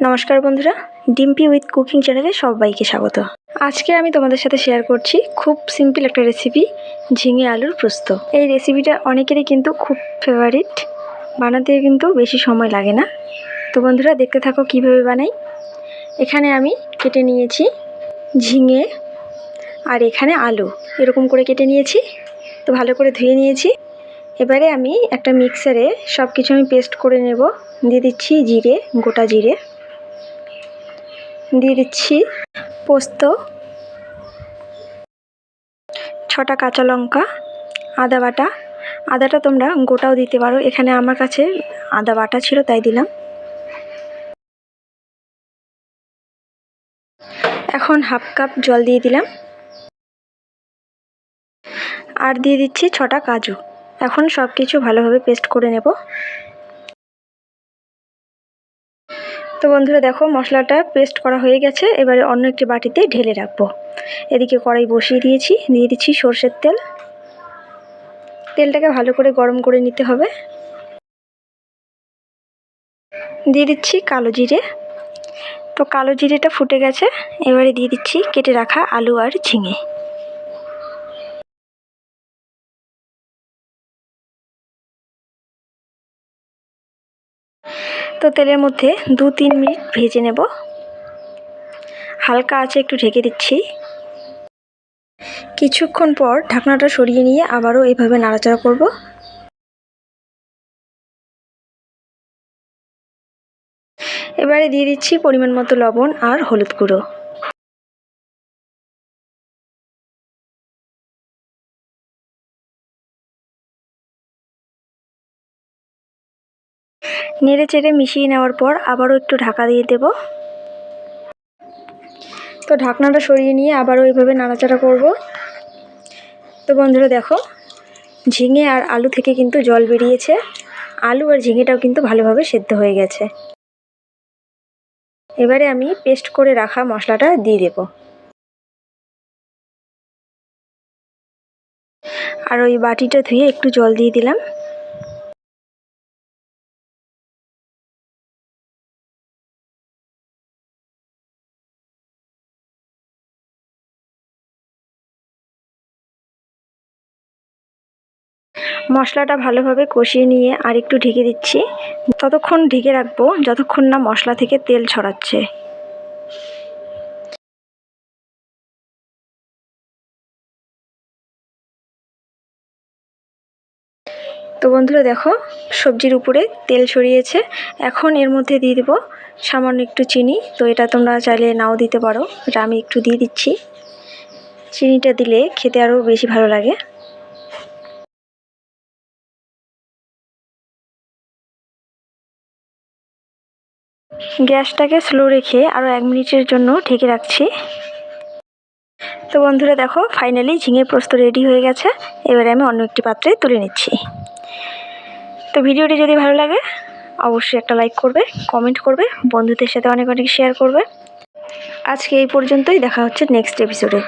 নমস্কার বন্ধুরা, Dimpy with cooking চ্যানেলে সবাইকে স্বাগত। আজকে আমি তোমাদের সাথে শেয়ার করছি খুব সিম্পল একটা রেসিপি, ঝিঙে আলুর পোস্ত। এই রেসিপিটা অনেকেরই কিন্তু খুব ফেভারিট বানাতে কিন্তু বেশি সময় লাগে না। তো বন্ধুরা, দেখতে থাকো কীভাবে বানাই। এখানে আমি কেটে নিয়েছি ঝিঙে আর এখানে আলু। এরকম করে কেটে নিয়েছি, তো ভালো করে ধুয়ে নিয়েছি। এবারে আমি একটা মিক্সারে সব কিছু আমি পেস্ট করে নেব। দিয়ে দিচ্ছি জিরে, গোটা জিরে। দিয়ে দিচ্ছি পোস্ত, ছটা কাঁচা লঙ্কা, আদা বাটা। আদাটা তোমরা গোটাও দিতে পারো। এখানে আমার কাছে আদা বাটা ছিল, তাই দিলাম। এখন হাফ কাপ জল দিয়ে দিলাম। আর দিয়ে দিচ্ছি ছটা কাজু। এখন সব কিছু ভালোভাবে পেস্ট করে নেব। তো বন্ধুরা দেখো, মশলাটা পেস্ট করা হয়ে গেছে। এবারে অন্য একটি বাটিতে ঢেলে রাখব। এদিকে কড়াই বসিয়ে দিয়েছি, দিয়ে দিচ্ছি সর্ষের তেল। তেলটাকে ভালো করে গরম করে নিতে হবে। দিয়ে দিচ্ছি কালো জিরে। তো কালো জিরেটা ফুটে গেছে। এবারে দিয়ে দিচ্ছি কেটে রাখা আলু আর ঝিঙে। তো তেলের মধ্যে দু তিন মিনিট ভেজে নেব। হালকা আছে একটু ঢেকে দিচ্ছি। কিছুক্ষণ পর ঢাকনাটা সরিয়ে নিয়ে আবারও এভাবে নাড়াচাড়া করব। এবারে দিয়ে দিচ্ছি পরিমাণ মতো লবণ আর হলুদ গুঁড়ো। নেড়ে চেড়ে মিশিয়ে নেওয়ার পর আবারও একটু ঢাকা দিয়ে দেব। তো ঢাকনাটা সরিয়ে নিয়ে আবারও এইভাবে নাড়াচাড়া করব। তো বন্ধুরা দেখো, ঝিঙে আর আলু থেকে কিন্তু জল বেরিয়েছে। আলু আর ঝিঙেটাও কিন্তু ভালোভাবে সেদ্ধ হয়ে গেছে। এবারে আমি পেস্ট করে রাখা মশলাটা দিয়ে দেব। আর ওই বাটিটা ধুয়ে একটু জল দিয়ে দিলাম। মশলাটা ভালোভাবে কষিয়ে নিয়ে আর একটু ঢেকে দিচ্ছি। ততক্ষণ ঢেকে রাখব, যতক্ষণ না মশলা থেকে তেল ছড়াচ্ছে। তো বন্ধুরা দেখো, সবজির উপরে তেল ছড়িয়েছে। এখন এর মধ্যে দিয়ে দেবো সামান্য একটু চিনি। তো এটা তোমরা চাইলে নাও দিতে পারো, এটা আমি একটু দিয়ে দিচ্ছি। চিনিটা দিলে খেতে আরও বেশি ভালো লাগে। গ্যাসটাকে স্লো রেখে আরও এক মিনিটের জন্য ঢেকে রাখছি। তো বন্ধুরা দেখো ফাইনালি ঝিঙে পোস্ত রেডি হয়ে গেছে। এবারে আমি অন্য একটি পাত্রে তুলে নিচ্ছি। তো ভিডিওটি যদি ভালো লাগে, অবশ্যই একটা লাইক করবে কমেন্ট করবে, বন্ধুদের সাথে অনেক অনেক শেয়ার করবে। আজকে এই পর্যন্তই, দেখা হচ্ছে নেক্সট এপিসোডে